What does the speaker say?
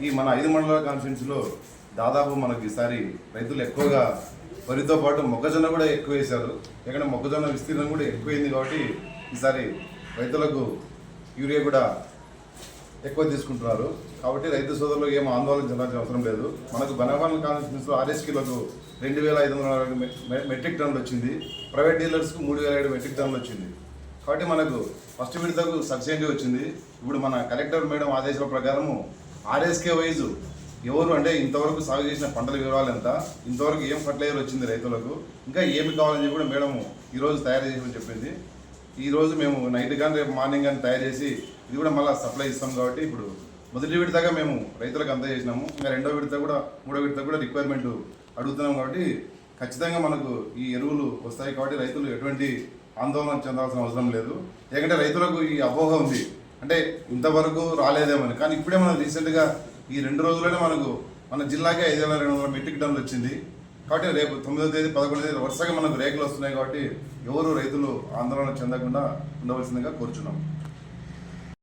ఈ మన ఐదు మండల కాన్ఫరెన్స్లో దాదాపు మనకి ఈసారి రైతులు ఎక్కువగా వరితో పాటు మొక్కజొన్న కూడా ఎక్కువ వేశారు. ఎందుకంటే మొక్కజొన్న విస్తీర్ణం కూడా ఎక్కువైంది కాబట్టి ఈసారి రైతులకు యూరియా కూడా ఎక్కువ తీసుకుంటున్నారు. కాబట్టి రైతు సోదరులు ఏం ఆందోళన చెందాల్సిన అవసరం లేదు. మనకు బనవాల కాన్ఫరెన్స్లో ఆర్ఎస్కిలకు రెండు వేల ఐదు వందల మె- మె- మెట్రిక్ టన్నులు వచ్చింది. ప్రైవేట్ డీలర్స్కు మూడు వేల ఏడు మెట్రిక్ టన్నులు వచ్చింది. కాబట్టి మనకు ఫస్ట్ విడతకు సబ్సిడీ వచ్చింది. ఇప్పుడు మన కలెక్టర్ మేడం ఆదేశాల ప్రకారము ఆర్ఎస్కే వైజ్ ఎవరు అంటే ఇంతవరకు సాగు చేసిన పంటల వివరాలు ఎంత? ఇంతవరకు ఏం ఫర్టిలైజర్ వచ్చింది రైతులకు? ఇంకా ఏమి కావాలని చెప్పి కూడా మేడం ఈరోజు తయారు చేసి చెప్పింది. ఈరోజు మేము నైట్ కానీ రేపు మార్నింగ్ కానీ తయారు చేసి ఇది కూడా మళ్ళీ సప్లై ఇస్తాం కాబట్టి ఇప్పుడు మొదటి విడతగా మేము రైతులకు అందజేసినాము ఇంకా రెండో విడత కూడా మూడో విడత కూడా రిక్వైర్మెంట్ అడుగుతున్నాం కాబట్టి ఖచ్చితంగా మనకు ఈ ఎరువులు వస్తాయి కాబట్టి రైతులు ఎటువంటి ఆందోళన చెందాల్సిన అవసరం లేదు. ఎందుకంటే రైతులకు ఈ అపోహ ఉంది. అంటే ఇంతవరకు రాలేదేమని కానీ ఇప్పుడే మనం రీసెంట్గా ఈ రెండు రోజుల్లోనే మనకు మన జిల్లాకే ఐదు వేల రెండు వందల మెట్రిక్ టన్నులు వచ్చింది. కాబట్టి రేపు తొమ్మిదో తేదీ పదకొండో తేదీ వరుసగా మనకు రేకులు వస్తున్నాయి కాబట్టి ఎవరు రైతులు ఆందోళన చెందకుండా ఉండవలసిందిగా కోరుచున్నాం.